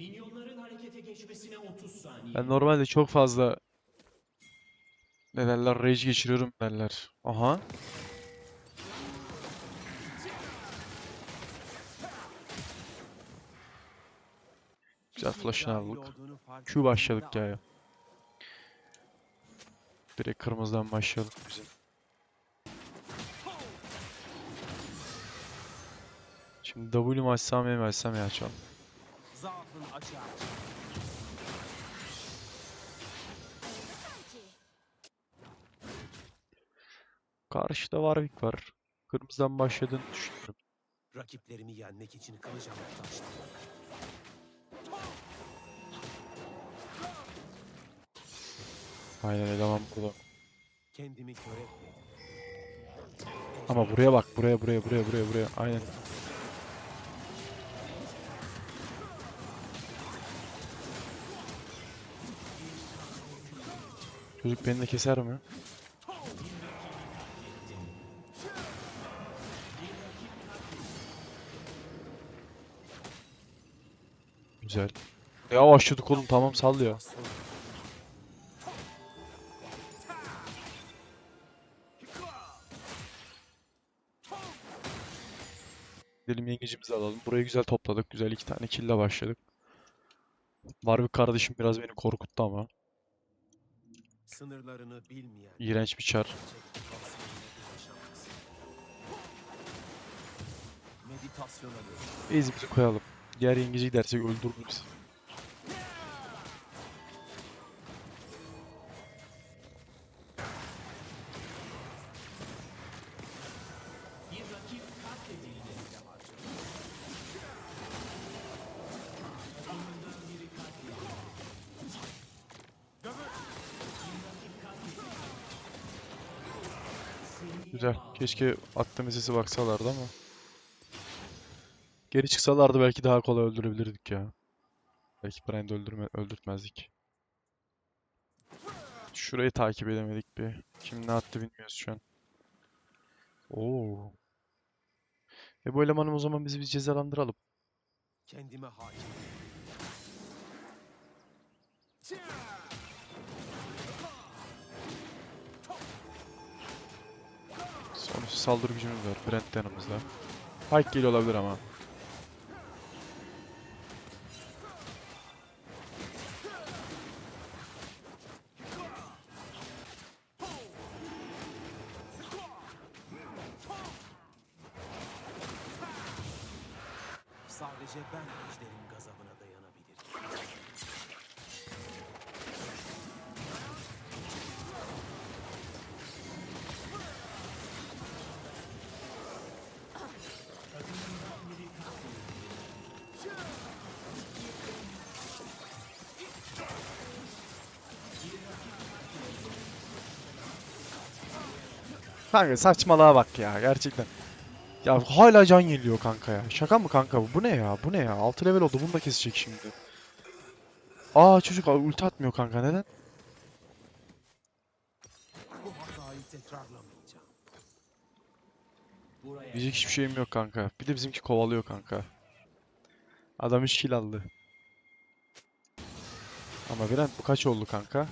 Minyonların harekete geçmesine 30 saniye. Ben normalde çok fazla ne derler rage geçiriyorum derler. Aha. Güzel flash'ını aldık. Q başladık ya. Direkt kırmızıdan başlayalım bizim. Şimdi W mu açsam M mi açsam ya açalım. Zaafın açığa. Karşıda Warwick var. Kırmızıdan başladığını düşünüyorum. Rakiplerimi yenmek için kılıca muhtaçtım. Aynen eleman burada. Kendimi kör etmedim. Ama buraya bak. Buraya buraya buraya buraya buraya. Aynen. Çocuk beni de keser mi? Güzel. Ya başladık oğlum tamam sal ya. Gidelim yengecimizi alalım. Burayı güzel topladık. Güzel iki tane kill'le başladık. Warwick kardeşim biraz beni korkuttu ama. Sınırlarını bilmeyen İğrenç bir çar. Meditasyona. Base'imizi koyalım. Diğer yengeci gidersek öldürür bizi. Güzel. Keşke attığımız sesi baksalardı ama. Geri çıksalardı belki daha kolay öldürebilirdik ya. Belki Brand'i öldürme öldürtmezdik. Şurayı takip edemedik bir. Kim ne attı bilmiyoruz şu an. Oo. E bu elemanı o zaman bizi bir cezalandıralım. Kendime hakim. Sonuçta saldırı gücümüz var. Brent yanımızda. Pike geliyor olabilir ama. Sadece ben ejderin Kanka saçmalığa bak ya gerçekten. Ya hala can geliyor kanka ya. Şaka mı kanka bu? Bu ne ya? Bu ne ya? 6 level oldu. Bunu da kesecek şimdi. Aa çocuk ulti atmıyor kanka. Neden? Diyecek hiçbir şeyim yok kanka. Bir de bizimki kovalıyor kanka. Adam 3 kill aldı. Ama Brent bu kaç oldu kanka?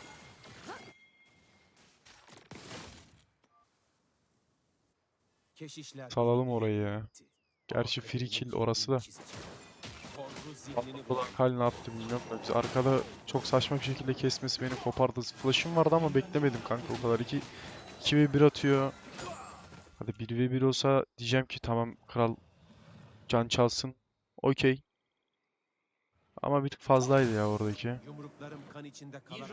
Keşişler Salalım orayı ya. Gerçi free kill orası da. çizeceğim. Korku zihnini Ulan Kal ne yaptı bilmiyorum da biz arkada çok saçma bir şekilde kesmesi beni kopardı. Flash'ım vardı ama beklemedim kanka o kadar. 2 2 ve 1 atıyor. Hadi 1 ve 1 olsa diyeceğim ki tamam kral can çalsın. Okey. Ama bir tık fazlaydı ya oradaki. Yumruklarım kan içinde kalar.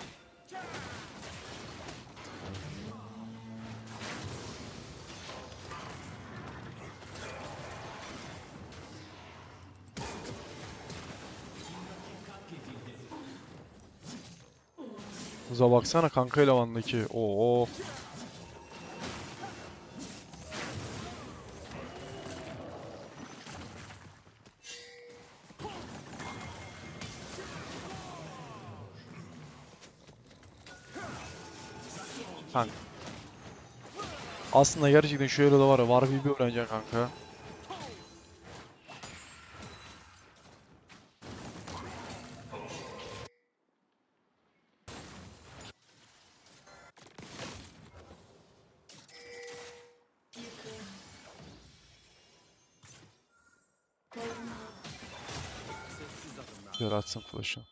Hıza baksana kanka elevandaki. Oo. Kanka. Aslında gerçekten şöyle de var ya. Var bir öğreneceksin kanka. Ver atsın flash'ı.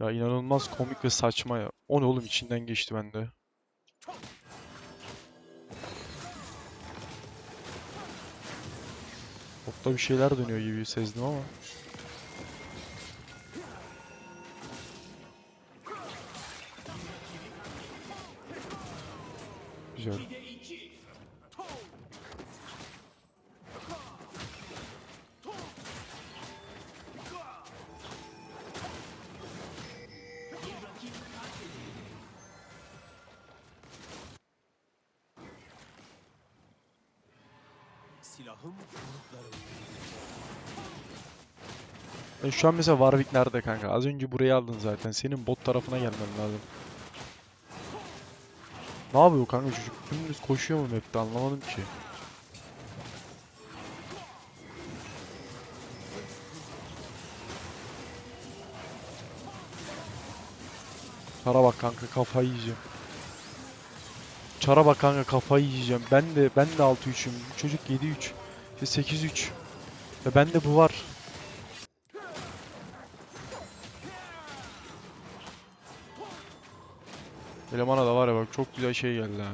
Ya inanılmaz komik ve saçma ya. O ne oğlum içinden geçti bende. Botta bir şeyler dönüyor gibi sezdim ama. Güzel. Silahım. Ben şu an mesela Warwick nerede kanka? Az önce burayı aldın zaten. Senin bot tarafına gelmen lazım. Ne yapıyor kanka çocuk? Dümdüz koşuyor mu map'te anlamadım ki. Çara bak kanka kafayı yiyeceğim. Çara bak kanka kafayı yiyeceğim. Ben de ben de 6-3'üm. Çocuk 7-3. İşte 8-3. Ve bende bu var. Elemana da var ya bak çok güzel şey geldi ha.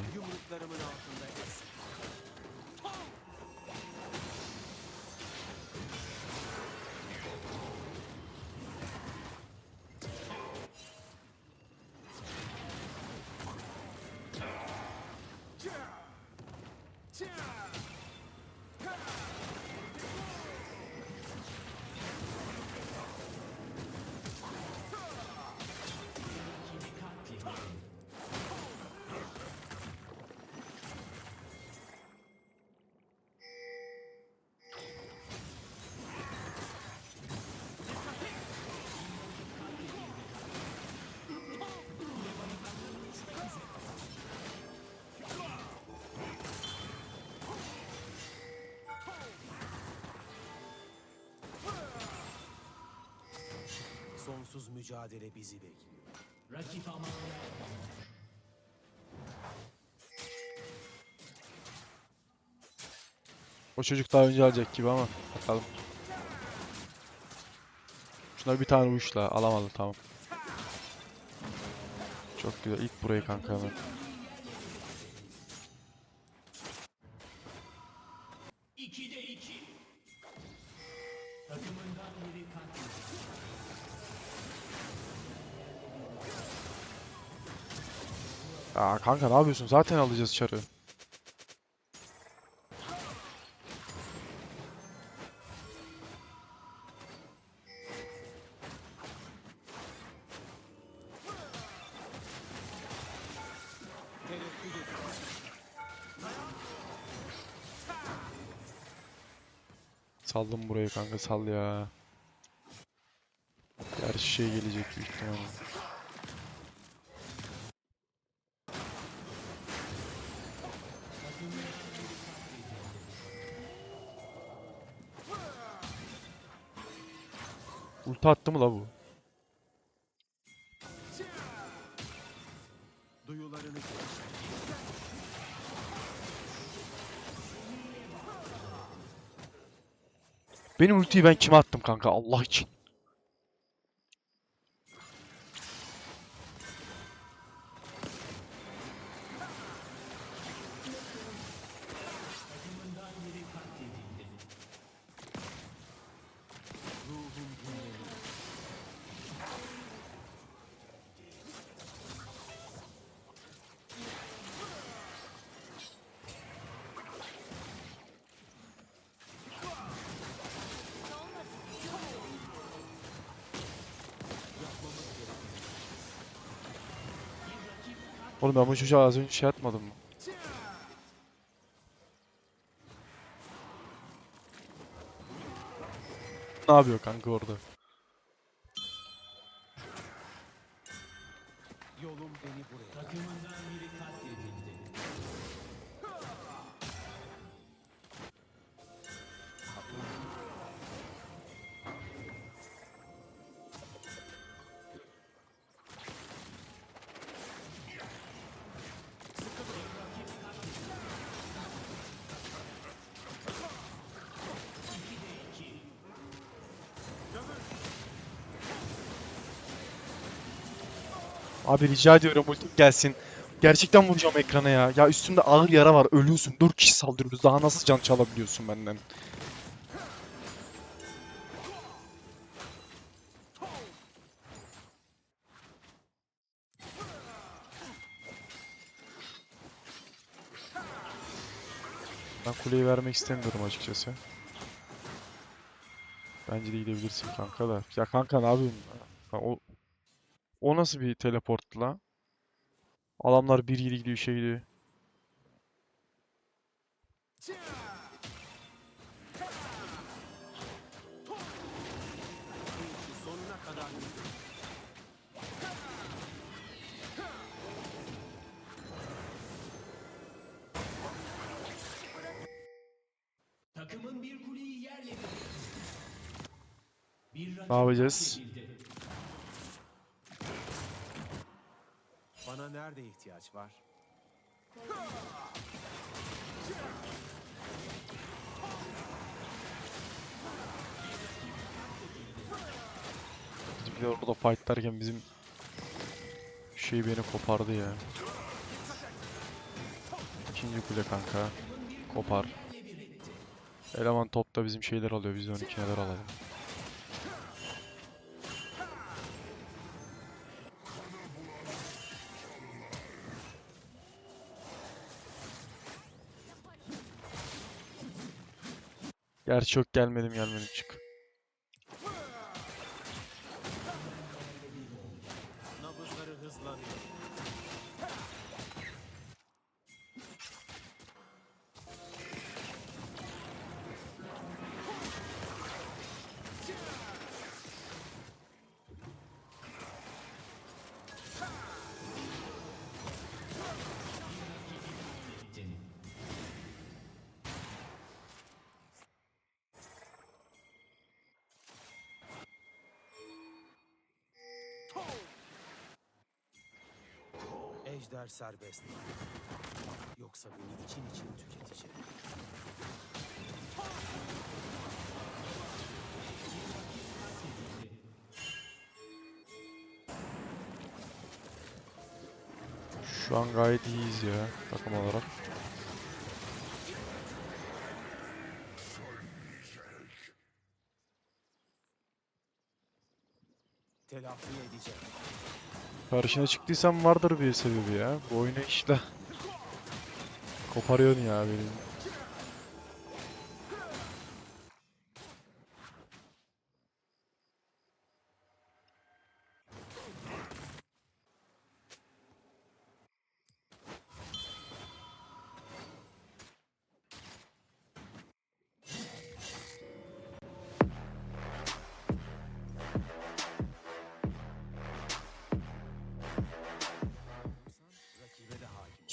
Mücadele bizi bekliyor. Rakip ama O çocuk daha önce alacak gibi ama bakalım. Şuna bir tane uçla alamadı tamam. Çok güzel ilk burayı kanka hemen. Kanka ne yapıyorsun? Zaten alacağız çarı. Saldım burayı kanka sal ya. Her şey gelecek büyük ihtimalle. Ulti attı mı la bu? Duyularını. Benim ultiyi ben kime attım kanka Allah için? Oğlum ben bu çocuğa az önce şey atmadım mı? Ne yapıyor kanka orada? Abi rica ediyorum ultim gelsin. Gerçekten vuracağım ekrana ya. Ya üstümde ağır yara var. Ölüyorsun. 4 kişi saldırıyoruz. Daha nasıl can çalabiliyorsun benden? Ben kuleyi vermek istemiyorum açıkçası. Bence de gidebilirsin kanka da. Ya kanka ne yapıyorsun? Ya o o nasıl bir teleport la? Adamlar bir yere gidiyor şey götür. Takımın bir kuleyi yerle bir Ne yapacağız? Bana nerede ihtiyaç var? Bizimkiler orada fightlarken bizim şey beni kopardı ya. İkinci kule kanka. Kopar. Eleman topta bizim şeyler alıyor. Biz de 12 neler alalım. Gerçi yok gelmedim gelmedim çık. Ejder serbest. Yoksa beni için için tüketecek. Şu an gayet iyiyiz ya takım olarak. Karşına çıktıysam vardır bir sebebi ya. Bu oyunu işte koparıyorsun ya benim.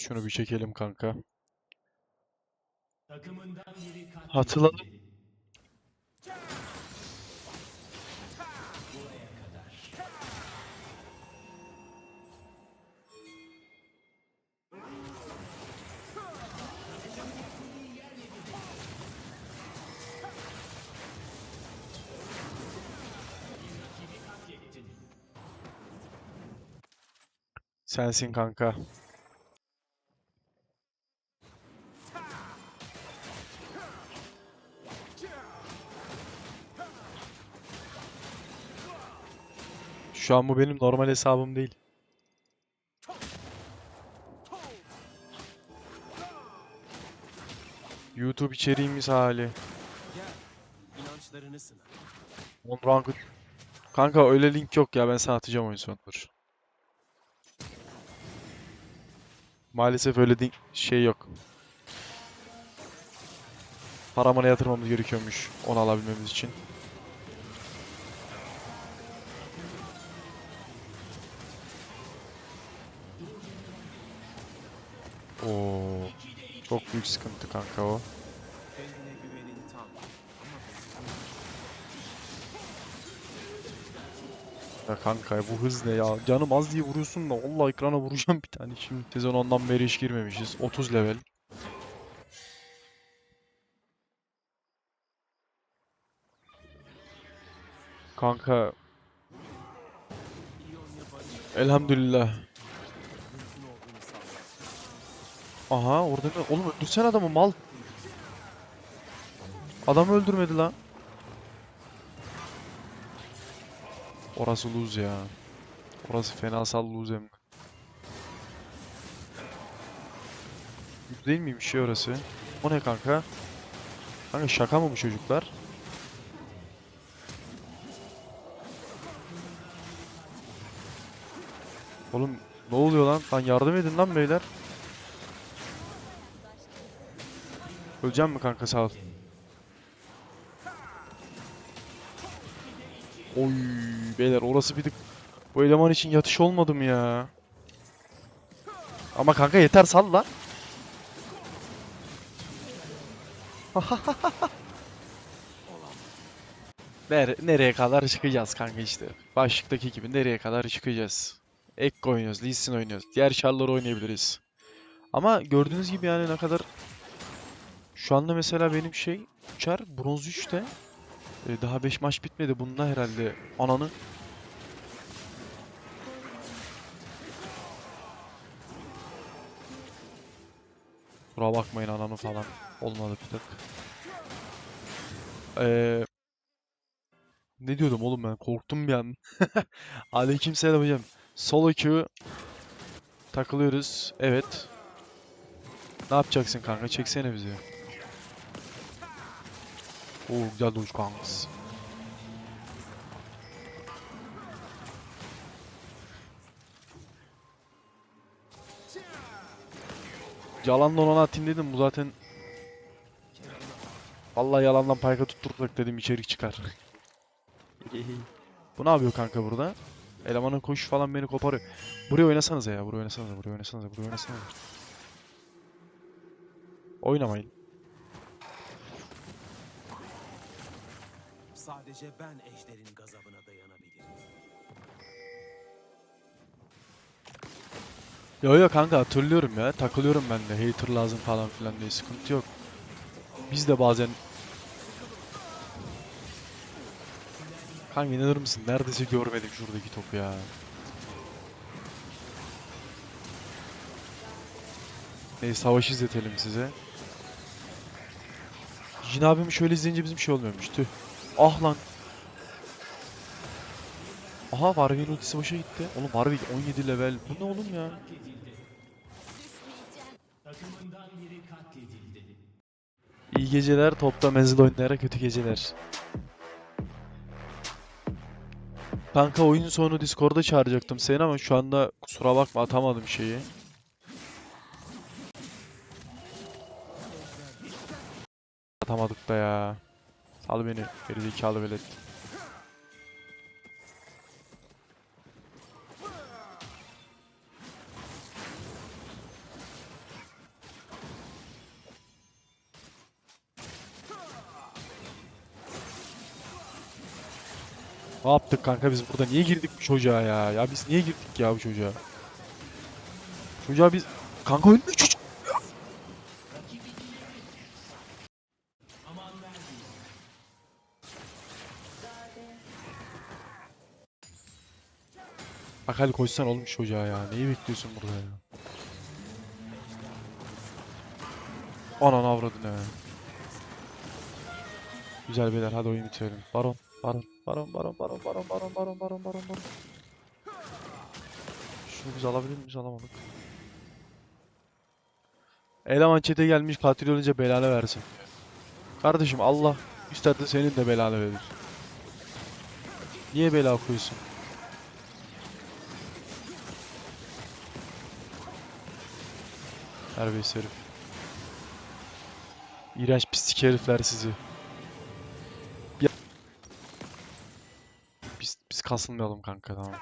Şunu bir çekelim kanka. Hatırladım. Sensin kanka. Şu an bu benim normal hesabım değil. YouTube içeriğimiz hali. On ranked. Kanka öyle link yok ya ben sana atacağım oyun sonundur. Maalesef öyle link şey yok. Paramana yatırmamız gerekiyormuş onu alabilmemiz için. Oo, çok büyük sıkıntı kanka o. Ya kanka bu hız ne ya? Canım az diye vuruyorsun da Allah ekrana vuracağım bir tane şimdi. Sezon ondan beri hiç girmemişiz. 30 level. Kanka Elhamdülillah. Aha orada ne? Oğlum öldürsene adamı mal. Adamı öldürmedi lan. Orası lose ya. Orası fenasal lose hem Değil miymiş şey orası? O ne kanka? Kanka şaka mı bu çocuklar? Oğlum ne oluyor lan? Lan yardım edin lan beyler. Öleceğim mi kanka sağ ol. Oy beyler orası bir tık bu eleman için yatış olmadı mı ya? Ama kanka yeter sal lan. Nere nereye kadar çıkacağız kanka işte. Başlıktaki gibi nereye kadar çıkacağız. Ekko oynuyoruz, Lee Sin oynuyoruz. Diğer şarları oynayabiliriz. Ama gördüğünüz gibi yani ne kadar şu anda mesela benim şey uçar bronz 3'te e, daha 5 maç bitmedi bununla herhalde ananı Kusura bakmayın ananı falan olmadı bir tık. Ee, ne diyordum oğlum ben korktum bir an. Aleykümselam hocam. Solo queue takılıyoruz. Evet. Ne yapacaksın kanka? Çeksene bizi. Oo güzel dövüş kanks. Yalandan ona atayım dedim bu zaten Vallahi yalandan payka tutturacak dedim içerik çıkar. bu ne yapıyor kanka burada? Elemanın koşu falan beni koparıyor. Buraya oynasanıza ya, buraya oynasanıza, buraya oynasanıza, buraya oynasanıza. Oynamayın. Sadece ben ejderin gazabına dayanabilirim. Yo yo kanka hatırlıyorum ya. Takılıyorum ben de. Hater lazım falan filan diye sıkıntı yok. Biz de bazen Kanka inanır mısın? Neredeyse görmedim şuradaki topu ya. Neyse savaş izletelim size. Jin abimi şöyle izleyince bizim şey olmuyormuş. Tüh. Ah lan. Aha Warwick'in ultisi boşa gitti. Oğlum Warwick 17 level. Bu ne oğlum ya? İyi geceler, topta menzil oynayarak kötü geceler. Kanka oyun sonu Discord'a çağıracaktım seni ama şu anda kusura bakma atamadım şeyi. Atamadık da ya. Sal beni, gerizekalı velet. Ne yaptık kanka biz burada? Niye girdik bu çocuğa ya? Ya biz niye girdik ya bu çocuğa? Çocuğa biz... Kanka ölmüyor çocuk. Bak hadi koşsan oğlum çocuğa ya. Neyi bekliyorsun burada ya? Ananı avradını ya. Güzel beyler hadi oyunu bitirelim. Baron, baron, baron, baron, baron, baron, baron, baron, baron, baron, baron. Şunu biz alabilir miyiz? Alamadık. Eleman çete gelmiş katil olunca belanı versin. Kardeşim Allah ister de senin de belanı verir. Niye bela koyuyorsun? Terbiyesiz herif. İğrenç pislik herifler sizi. Ya- Biz, biz kasılmayalım kanka tamam.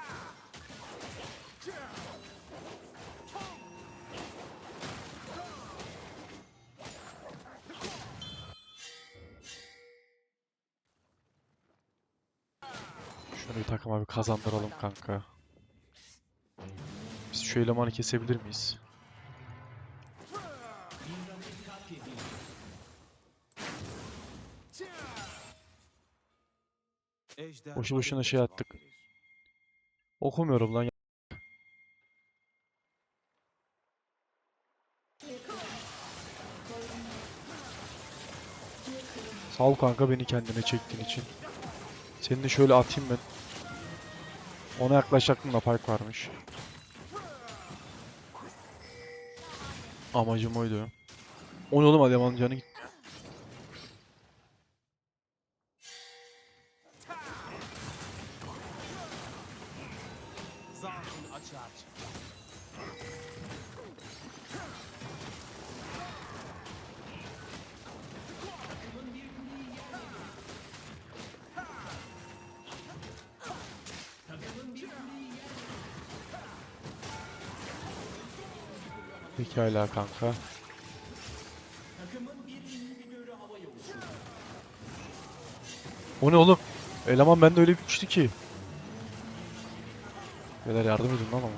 Şunu bir takıma bir kazandıralım kanka. Biz şu elemanı kesebilir miyiz? Boşu boşuna şey attık. Okumuyorum lan. Sağ ol kanka beni kendine çektiğin için. Seni de şöyle atayım ben. Ona yaklaşacaktım da fark varmış. Amacım oydu. O ne oğlum adamın canı gitti. Pekala kanka. O ne oğlum? Eleman bende öyle bir güçlü ki. Beyler yardım edin lan ama.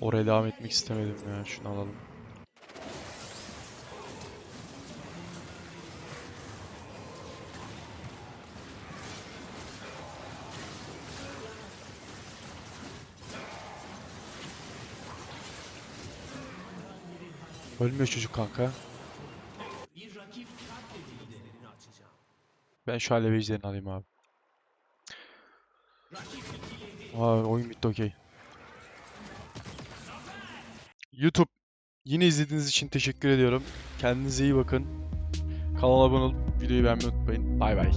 Oraya devam etmek istemedim ya. Şunu alalım. Ölmüyor çocuk kanka. Ben şu alev ejderini alayım abi. Aa, oyun bitti okey. YouTube yine izlediğiniz için teşekkür ediyorum. Kendinize iyi bakın. Kanala abone olup videoyu beğenmeyi unutmayın. Bay bay.